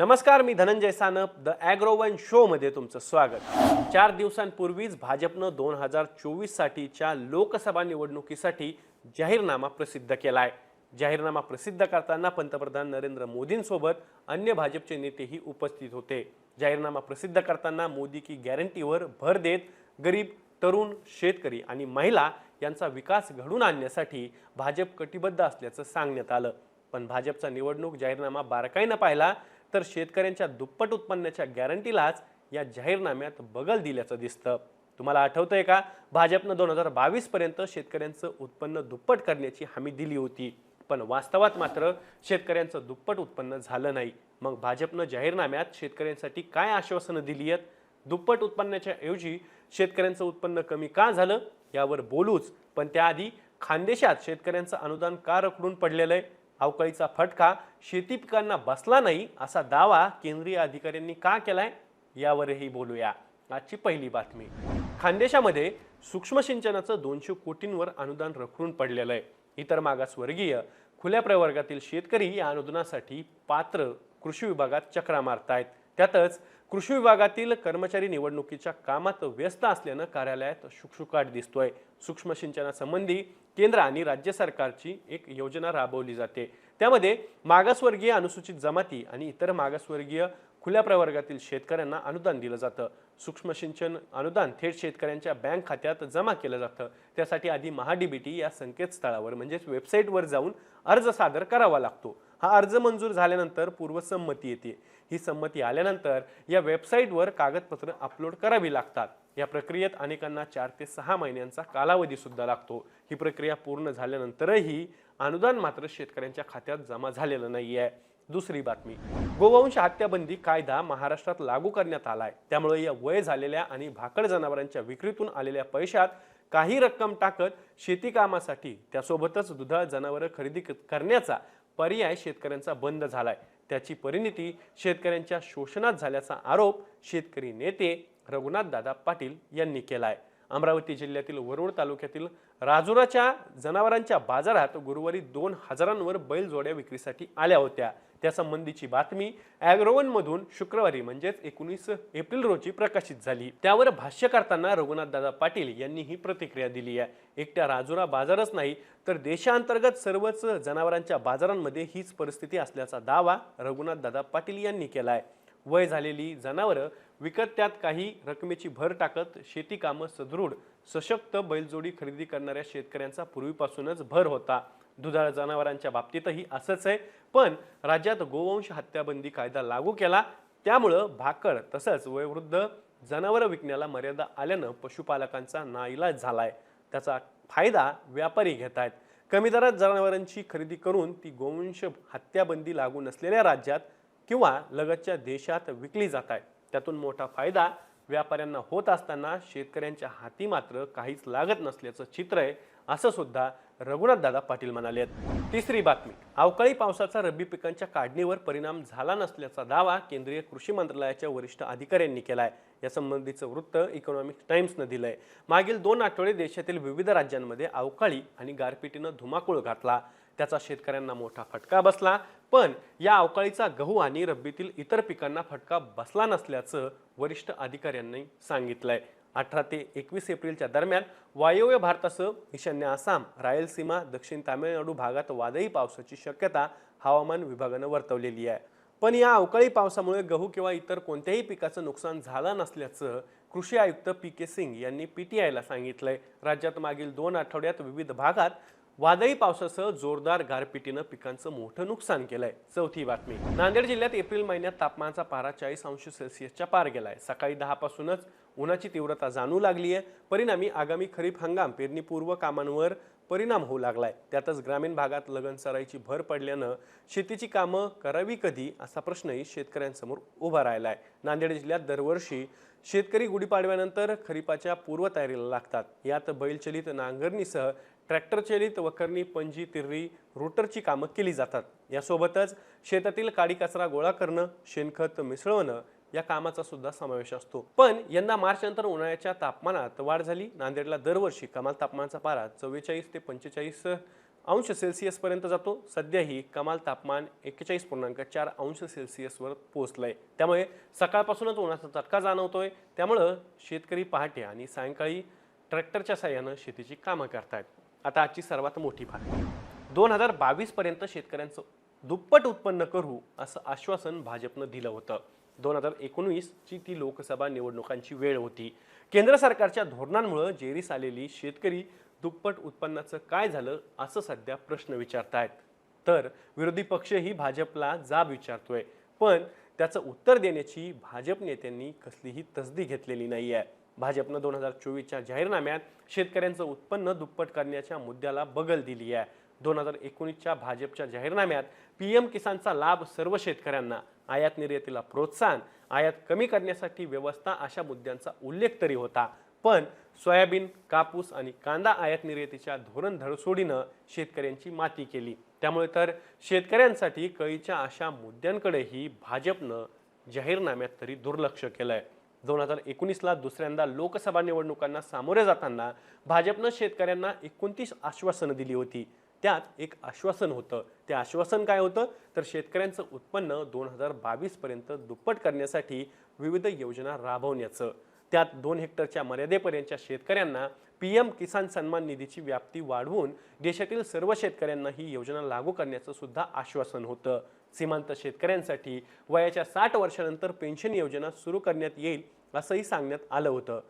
नमस्कार मी Dhananjay Sanap the agro one शोमध्ये तुमचं स्वागत. चार दिवसांपूर्वीच भाजपनं दोन हजार चोवीससाठीच्या लोकसभा निवडणुकीसाठी जाहीरनामा प्रसिद्ध केला आहे जाहीरनामा प्रसिद्ध करताना पंतप्रधान नरेंद्र मोदींसोबत अन्य भाजपचे नेतेही उपस्थित होते. जाहीरनामा प्रसिद्ध करताना मोदी की गॅरंटीवर भर देत गरीब तरुण शेतकरी आणि महिला यांचा विकास घडून आणण्यासाठी भाजप कटिबद्ध असल्याचं सांगण्यात आलं. पण भाजपचा निवडणूक जाहीरनामा बारकाईनं पाहिला तर शेतकऱ्यांच्या दुप्पट उत्पन्नाच्या गॅरंटीलाच या जाहीरनाम्यात बगल दिल्याचं दिसतं. तुम्हाला आठवतंय का? भाजपनं दोन हजार बावीसपर्यंत शेतकऱ्यांचं उत्पन्न दुप्पट करण्याची हमी दिली होती. पण वास्तवात मात्र शेतकऱ्यांचं दुप्पट उत्पन्न झालं नाही. मग भाजपनं जाहीरनाम्यात शेतकऱ्यांसाठी काय आश्वासनं दिली आहेत? दुप्पट उत्पन्नाच्या ऐवजी शेतकऱ्यांचं उत्पन्न कमी का झालं? यावर बोलूच. पण त्याआधी खानदेशात शेतकऱ्यांचं अनुदान का रखडून पडलेलं आहे? अवकाळीचा फटका शेती पिकांना बसला नाही असा दावा केंद्रीय अधिकाऱ्यांनी का केलाय यावरही बोलूया. आजची पहिली बातमी. खानदेशामध्ये सूक्ष्म सिंचनाचं दोनशे कोटींवर अनुदान रखडून पडलेलं आहे. इतर मागासवर्गीय खुल्या प्रवर्गातील शेतकरी या अनुदानासाठी पात्र कृषी विभागात चक्रा मारतायत. त्यातच कृषी विभागातील कर्मचारी निवडणुकीच्या कामात व्यस्त असल्यानं कार्यालयात शुकशुकाट दिसतोय. सूक्ष्म सिंचनासंबंधी केंद्र आणि राज्य सरकारची एक योजना राबवली जाते. त्यामध्ये मागासवर्गीय अनुसूचित जमाती आणि इतर मागासवर्गीय खुल्या प्रवर्गातील शेतकऱ्यांना अनुदान दिलं जातं. सूक्ष्म सिंचन अनुदान थेट शेतकऱ्यांच्या बँक खात्यात जमा केलं जातं. त्यासाठी आधी महाडीबीटी या संकेतस्थळावर म्हणजेच वेबसाईटवर जाऊन अर्ज सादर करावा लागतो. हा अर्ज मंजूर झाल्यानंतर पूर्वसंमती येते. ही संमती आल्यानंतर या वेबसाईटवर कागदपत्र अपलोड करावी लागतात. या प्रक्रियेत अनेकांना चार ते सहा महिन्यांचा कालावधी सुद्धा लागतो. ही प्रक्रिया पूर्ण झाल्यानंतरही अनुदान मात्र शेतकऱ्यांच्या खात्यात जमा झालेलं नाही आहे दुसरी बातमी. गोवंश हत्याबंदी कायदा महाराष्ट्रात लागू करण्यात आलाय. त्यामुळे या वय झालेल्या आणि भाकड जनावरांच्या विक्रीतून आलेल्या पैशात काही रक्कम टाकत शेती कामासाठी त्यासोबतच दुधाळ जनावरं खरेदी क- करण्याचा पर्याय शेतकऱ्यांचा बंद झालाय. त्याची परिणिती शेतकऱ्यांच्या शोषणात झाल्याचा आरोप शेतकरी नेते रघुनाथ दादा पाटील यांनी केला आहे अमरावती जिल्ह्यातील वरुड तालुक्यातील राजुराच्या जनावरांच्या बाजारात गुरुवारी दोन हजारांवर बैलजोड्या विक्रीसाठी आल्या होत्या. त्यासंबंधीची बातमी ॲग्रोवनमधून शुक्रवारी म्हणजेच एकोणीस एप्रिल रोजी प्रकाशित झाली. त्यावर भाष्य करताना रघुनाथदादा पाटील यांनी ही प्रतिक्रिया दिली आहे. एकट्या राजुरा बाजारच नाही तर देशांतर्गत सर्वच जनावरांच्या बाजारांमध्ये हीच परिस्थिती असल्याचा दावा रघुनाथदादा पाटील यांनी केला आहे वय झालेली जनावरं विकत त्यात काही रकमेची भर टाकत शेती कामं सदृढ सशक्त बैलजोडी खरेदी करणाऱ्या शेतकऱ्यांचा पूर्वीपासूनच भर होता. दुधाळ जनावरांच्या बाबतीतही असंच आहे. पण राज्यात गोवंश हत्याबंदी कायदा लागू केला. त्यामुळं भाकड तसंच वयोवृद्ध जनावरं विकण्याला मर्यादा आल्यानं पशुपालकांचा नाईलाज झालाय. त्याचा फायदा व्यापारी घेत आहेत. कमी दरात जनावरांची खरेदी करून ती गोवंश हत्याबंदी लागू नसलेल्या राज्यात किंवा लगतच्या देशात विकली जात आहे त्यातून मोठा फायदा व्यापाऱ्यांना होत असताना शेतकऱ्यांच्या हाती मात्र काहीच लागत नसल्याचं चित्र आहे असं सुद्धा रघुनाथदादा पाटील म्हणाले तिसरी बातमी अवकाळी पावसाचा रब्बी पिकांच्या काढणीवर परिणाम झाला नसल्याचा दावा केंद्रीय कृषी मंत्रालयाच्या वरिष्ठ अधिकाऱ्यांनी केला आहे यासंबंधीचं वृत्त इकॉनॉमिक टाइम्सनं दिलंय. मागील दोन आठवडे देशातील विविध राज्यांमध्ये अवकाळी आणि गारपिटीनं धुमाकूळ घातला. त्याचा शेतकऱ्यांना मोठा फटका बसला. पण या अवकाळीचा गहू आणि रब्बीतील इतर पिकांना फटका बसला नसल्याचं वरिष्ठ अधिकाऱ्यांनी सांगितलंय. अठरा ते एकवीस एप्रिलच्या दरम्यान वायव्य भारतासह ईशान्य आसाम रायलसीमा दक्षिण तामिळनाडू भागात वादळी पावसाची शक्यता हवामान विभागानं वर्तवलेली आहे. पण या अवकाळी पावसामुळे गहू किंवा इतर कोणत्याही पिकाचं नुकसान झालं नसल्याचं कृषी आयुक्त पी के सिंग यांनी पीटीआयला सांगितलंय. राज्यात मागील दोन आठवड्यात विविध भागात वादळी पावसासह जोरदार गारपिटीनं पिकांचं मोठं नुकसान केलंय. चौथी बातमी. नांदेड जिल्ह्यात एप्रिल महिन्यात तापमानाचा पारा चाळीस अंश सेल्सिअसच्या पार गेलाय. सकाळी दहा पासूनच उन्हाची तीव्रता जाणू लागली आहे परिणामी आगामी खरीप हंगाम पेरणीपूर्व कामांवर परिणाम होऊ लागलाय. त्यातच ग्रामीण भागात लगनसराईची भर पडल्यानं शेतीची कामं करावी कधी असा प्रश्नही शेतकऱ्यांसमोर उभा राहिलाय. नांदेड जिल्ह्यात दरवर्षी शेतकरी गुढीपाडव्यानंतर खरीपाच्या पूर्वतयारीला लागतात. यात बैलचलित नांगरणीसह ट्रॅक्टरचलित वखरणी पंजी तिर्री रोटरची कामं केली जातात. यासोबतच शेतातील काडी कचरा गोळा करणं शेणखत मिसळवणं या कामाचा सुद्धा समावेश असतो. पण यंदा मार्च नंतर उन्हाळ्याच्या तापमानात वाढ झाली. नांदेडला दरवर्षी कमाल तापमानाचा पारा चव्वेचाळीस ते पंचेचाळीस अंश सेल्सिअसपर्यंत जातो. सध्याही कमाल तापमान एक्केचाळीस पूर्णांक चार अंश सेल्सिअसवर पोहोचलं आहे त्यामुळे सकाळपासूनच उन्हाचा चटका जाणवतोय. त्यामुळं शेतकरी पहाटे आणि सायंकाळी ट्रॅक्टरच्या साह्यानं शेतीची कामं करतायत. आता आजची सर्वात मोठी भाग दोन हजार बावीसपर्यंत शेतकऱ्यांचं दुप्पट उत्पन्न करू असं आश्वासन भाजपनं दिलं होतं. दोन हजार एकोणवीसची ती लोकसभा निवडणुकांची वेळ होती. केंद्र सरकारच्या धोरणांमुळं जेरीस आलेली शेतकरी दुप्पट उत्पन्नाचं काय झालं असं सध्या प्रश्न विचारतायत. तर विरोधी पक्षही भाजपला जाब विचारतोय पण त्याचं उत्तर देण्याची भाजप नेत्यांनी कसलीही तसदी घेतलेली नाही आहे भाजपनं दोन हजार चोवीसच्या जाहीरनाम्यात शेतकऱ्यांचं उत्पन्न दुप्पट करण्याच्या मुद्द्याला बगल दिली आहे दोन हजार एकोणीसच्या भाजपच्या जाहीरनाम्यात पी एम किसानचा लाभ सर्व शेतकऱ्यांना आयात निर्यातीला प्रोत्साहन आयात कमी करण्यासाठी व्यवस्था अशा मुद्द्यांचा उल्लेख तरी होता. पण सोयाबीन कापूस आणि कांदा आयात निर्यातीच्या धोरण धडसोडीनं शेतकऱ्यांची माती केली. त्यामुळे तर शेतकऱ्यांसाठी कळीच्या अशा मुद्द्यांकडेही भाजपनं जाहीरनाम्यात तरी दुर्लक्ष केलं आहे दोन हजार एकोणीसला दुसऱ्यांदा लोकसभा निवडणुकांना सामोरे जाताना भाजपनं शेतकऱ्यांना एकोणतीस आश्वासनं दिली होती. त्यात एक आश्वासन होतं. ते आश्वासन काय होतं? तर शेतकऱ्यांचं उत्पन्न दोन हजार बावीसपर्यंत दुप्पट करण्यासाठी विविध योजना राबवण्याचं. त्यात दोन हेक्टरच्या मर्यादेपर्यंतच्या शेतकऱ्यांना पी एम किसान सन्मान निधीची व्याप्ती वाढवून देशातील सर्व शेतकऱ्यांना ही योजना लागू करण्याचं सुद्धा आश्वासन होतं. सीमांत शेतकऱ्यांसाठी वयाच्या साठ वर्षानंतर पेन्शन योजना सुरू करण्यात येईल असंही सांगण्यात आलं होतं.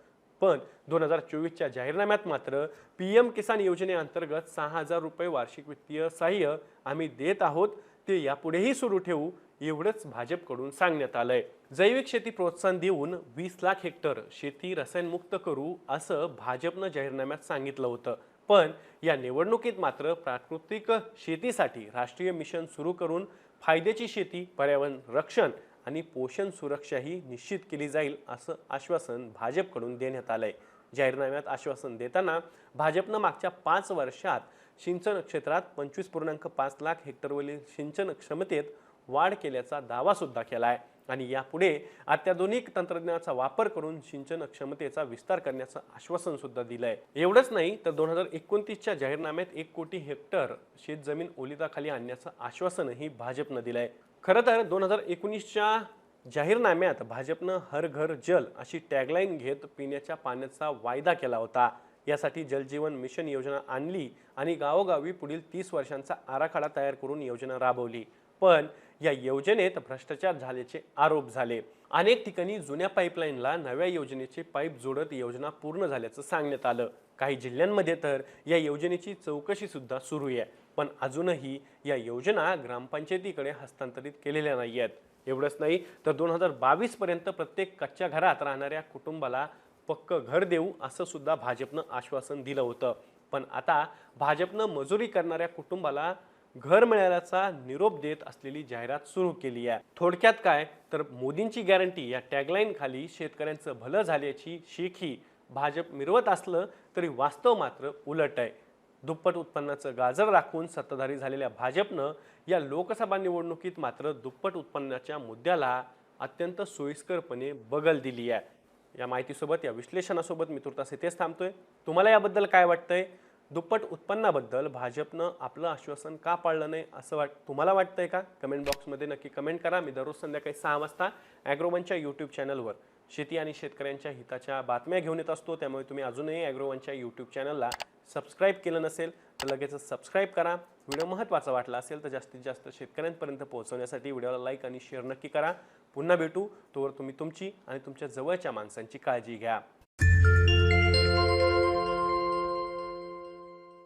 पण दोन हजार चोवीसच्या जाहीरनाम्यात मात्र पी एम किसान योजनेअंतर्गत सहा हजार रुपये वार्षिक वित्तीय सहाय्य आम्ही देत आहोत ते यापुढेही सुरू ठेवू एवढंच भाजपकडून सांगण्यात आलं आहे जैविक शेती प्रोत्साहन देऊन वीस लाख हेक्टर शेती रसायनमुक्त करू असं भाजपनं जाहीरनाम्यात सांगितलं होतं. पण या निवडणुकीत मात्र प्राकृतिक शेतीसाठी राष्ट्रीय मिशन सुरू करून फायद्याची शेती पर्यावरण रक्षण आणि पोषण सुरक्षाही निश्चित केली जाईल असं आश्वासन भाजपकडून देण्यात आलं आहे जाहीरनाम्यात आश्वासन देताना भाजपनं मागच्या पाच वर्षात सिंचन क्षेत्रात पंचवीस पूर्णांक पाच लाख हेक्टरवरील सिंचन क्षमतेत वाढ केल्याचा दावासुद्धा केला आहे आणि यापुढे अत्याधुनिक तंत्रज्ञानाचा वापर करून सिंचन क्षमतेचा विस्तार करण्याचं आश्वासन सुद्धा आहे एवढंच नाही तर दोन हजार एकोणतीसच्या जाहीरनाम्यात एक कोटी हेक्टर शेतजमीन ओलिताखाली आणण्याचं आश्वासनही भाजपनं दिलं आहे खरं तर दोन हजार एकोणीसच्या जाहीरनाम्यात भाजपनं हर घर जल अशी टॅगलाईन घेत पिण्याच्या पाण्याचा वायदा केला होता. यासाठी जलजीवन मिशन योजना आणली आणि गावोगावी पुढील तीस वर्षांचा आराखडा तयार करून योजना राबवली. पण या योजनेत भ्रष्टाचार झाल्याचे आरोप झाले. अनेक ठिकाणी जुन्या पाईपलाईनला नव्या योजनेचे पाईप जोडत योजना पूर्ण झाल्याचं सांगण्यात आलं. काही जिल्ह्यांमध्ये तर या योजनेची चौकशी सुद्धा सुरू आहे. पण अजूनही या योजना ग्रामपंचायतीकडे हस्तांतरित केलेल्या नाही आहेत. एवढंच नाही तर दोन हजार बावीस पर्यंत प्रत्येक कच्च्या घरात राहणाऱ्या कुटुंबाला पक्क घर देऊ असं सुद्धा भाजपनं आश्वासन दिलं होतं. पण आता भाजपनं मजुरी करणाऱ्या कुटुंबाला घर मिळाल्याचा निरोप देत असलेली जाहिरात सुरू केली आहे. थोडक्यात काय? तर मोदींची गॅरंटी या टॅगलाईन खाली शेतकऱ्यांचं भलं झाल्याची शेखी भाजप मिरवत असलं तरी वास्तव मात्र उलट आहे. दुप्पट उत्पन्नाचं गाजर राखून सत्ताधारी झालेल्या भाजपनं या लोकसभा निवडणुकीत मात्र दुप्पट उत्पन्नाच्या मुद्द्याला अत्यंत सोयीस्करपणे बगल दिली आहे. या माहितीसोबत या विश्लेषणासोबत मी तुर्तास इथेच थांबतोय. तुम्हाला याबद्दल काय वाटतंय? दुप्पट उत्पन्नाबद्दल भाजपनं आपलं आश्वासन का पाळलं नाही असं वाट तुम्हाला वाटतंय का? कमेंट बॉक्समध्ये नक्की कमेंट करा. मी दररोज संध्याकाळी सहा वाजता ॲग्रोवनच्या यूट्यूब चॅनलवर शेती आणि शेतकऱ्यांच्या हिताच्या बातम्या घेऊन येत असतो. त्यामुळे तुम्ही अजूनही ॲग्रोवनच्या यूट्यूब चॅनलला सबस्क्राईब केलं नसेल तर लगेचच सबस्क्राईब करा. व्हिडिओ महत्त्वाचा वाटला असेल तर जास्तीत जास्त शेतकऱ्यांपर्यंत पोहोचवण्यासाठी व्हिडिओला लाईक आणि शेअर नक्की करा. पुन्हा भेटू. तोवर तुम्ही तुमची आणि तुमच्या जवळच्या माणसांची काळजी घ्या.